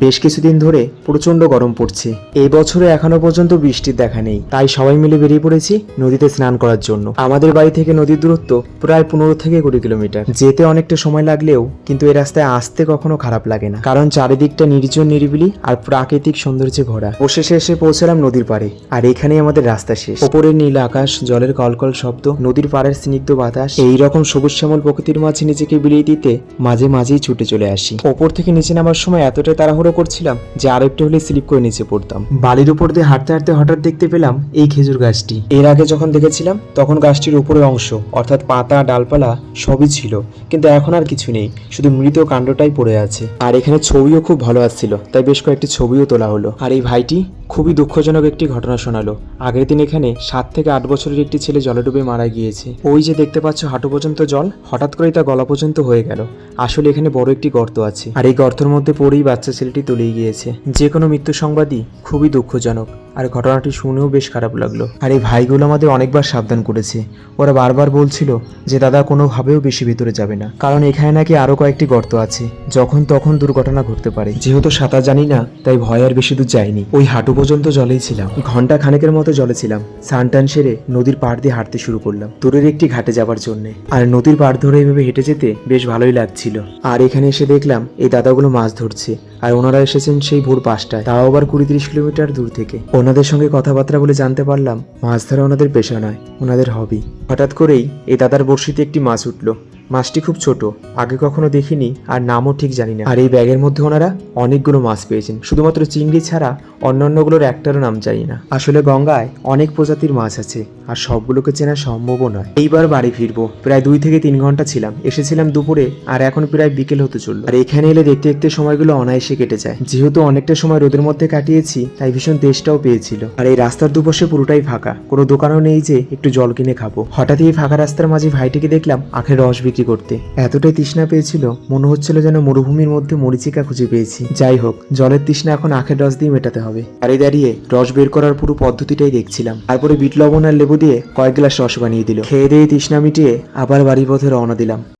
বেশ কিছুদিন ধরে প্রচণ্ড গরম পড়ছে। এই বছরে এখনও পর্যন্ত বৃষ্টির দেখা নেই। তাই সবাই মিলে বেরিয়ে পড়েছি নদীতে স্নান করার জন্য। আমাদের বাড়ি থেকে নদীর দূরত্ব প্রায় পনেরো থেকে কুড়ি কিলোমিটার। যেতে অনেকটা সময় লাগলেও কিন্তু এই রাস্তায় আসতে কখনো খারাপ লাগে না। কারণ চারিদিকটা নির্জন নিরিবিলি আর প্রাকৃতিক সৌন্দর্যে ভরা। অবশেষে এসে পৌঁছালাম নদীর পাড়ে। আর এখানেই আমাদের রাস্তা শেষ। ওপরের নীল আকাশ, জলের কলকল শব্দ, নদীর পাড়ের স্নিগ্ধ বাতাস, এই রকম সবুজ শ্যামল প্রকৃতির মাঝে নিজেকে বিলিয়ে দিতে মাঝে মাঝেই ছুটে চলে আসি। ওপর থেকে নিচে নামার সময় এতটাই তাড়াহুড়ো করছিলাম যে আরেকটু হলে স্লিপ করে নিচে পড়তাম। বালির উপর দিয়ে হাঁটতে হাঁটতে হঠাৎ দেখতে পেলাম এই খেজুর গাছটি। এর আগে যখন দেখেছিলাম তখন গাছটির উপরের অংশ অর্থাৎ পাতা ডালপালা সবই ছিল কিন্তু এখন আর কিছু নেই শুধু মৃত কাণ্ডটাই পড়ে আছে। আর এখানে ছবিও খুব ভালো আসছিল তাই বেশ কয়েকটি ছবিও তোলা হলো। আর এই ভাইটি খুবই দুঃখজনক একটি ঘটনা শোনালো। আগের দিন এখানে সাত থেকে আট বছরের একটি ছেলে জলে ডুবে মারা গিয়েছে। ওই যে দেখতে পাচ্ছ হাঁটু পর্যন্ত জল হঠাৎ করেই তা গলা পর্যন্ত হয়ে গেল। আসলে এখানে বড় একটি গর্ত আছে। আর এই গর্তের মধ্যে পড়েই বাচ্চা ছেলেটি তলিয়ে গিয়েছে। যে কোনো মৃত্যু সংবাদই খুবই দুঃখজনক। আর ঘটনাটি শুনেও বেশ খারাপ লাগল। আর এই ভাইগুলো আমাদের অনেকবার সাবধান করেছে। ওরা বারবার বলছিল যে দাদা কোনোভাবেও বেশি ভিতরে যাবে না। কারণ এখানে নাকি আরও কয়েকটি গর্ত আছে। যখন তখন দুর্ঘটনা ঘটতে পারে। যেহেতু সাঁতার জানি না, তাই ভয় আর বেশি দূর যায়নি ওই হাঁটু পর্যন্ত জলেই ছিলাম। ঘণ্টা খানেকের মতো জলে ছিলাম সানটান সেরে নদীর পাড় দিয়ে হাঁটতে শুরু করলাম। দূরের একটি ঘাটে যাবার জন্য। আর নদীর পাড় ধরে এভাবে হেঁটে যেতে বেশ ভালোই লাগছিল। আর এখানে এসে দেখলাম, এই দাদাগুলো মাছ ধরছে। আর ওনারা এসেছেন সেই ভোর পাঁচটায়। তাও আবার কুড়ি তিরিশ কিলোমিটার দূর থেকে। ওনাদের সঙ্গে কথাবার্তা বলে জানতে পারলাম, মাছ ধরা ওনাদের পেশা নয়, ওনাদের হবি হঠাৎ করেই এই দাদার বড়শিতে একটি মাছ উঠল। মাছটি খুব ছোট, আগে কখনো দেখিনি আর নামও ঠিক জানি না। আর এই ব্যাগের মধ্যে ওনারা অনেকগুলো মাছ পেয়েছেন, শুধুমাত্র চিংড়ি ছাড়া অন্যান্যগুলোর একটারও নাম জানি না। আসলে গঙ্গায় অনেক প্রজাতির মাছ আছে আর সবগুলোকে চেনা সম্ভবও নয়। এইবার বাড়ি ফিরবো, প্রায় দুই থেকে তিন ঘণ্টা ছিলাম, এসেছিলাম দুপুরে আর এখন প্রায় বিকেল হতে চলল। আর এখানে এলে দেখতে দেখতে সময়গুলো অনায়াসে কেটে যায়। যেহেতু অনেকটা সময় রোদের মধ্যে কাটিয়েছি, তাই ভীষণ তেষ্টাও পেয়েছিল। আর এই রাস্তার দুপাশে পুরোটাই ফাঁকা, কোনো দোকানও নেই যে একটু জল কিনে খাব। হঠাৎই এই ফাঁকা রাস্তার মাঝে ভাইটিকে দেখলাম, আখের রস বিক্রি করতে। এতটাই তৃষ্ণা পেয়েছিল, মনে হচ্ছিল যেন মরুভূমির মধ্যে মরিচিকা খুঁজে পেয়েছি। যাই হোক, জলের তৃষ্ণা এখন আখের রস দিয়ে মেটাতে হবে। দাঁড়িয়ে দাঁড়িয়ে রস বের করার পুরো পদ্ধতিটাই দেখছিলাম। তারপরে বিট লবণ আর লেবু দিয়ে কয়েক গ্লাস রস বানিয়ে দিল। খেয়ে দিয়ে তৃষ্ণা মিটিয়ে আবার বাড়ি পথে রওনা দিলাম।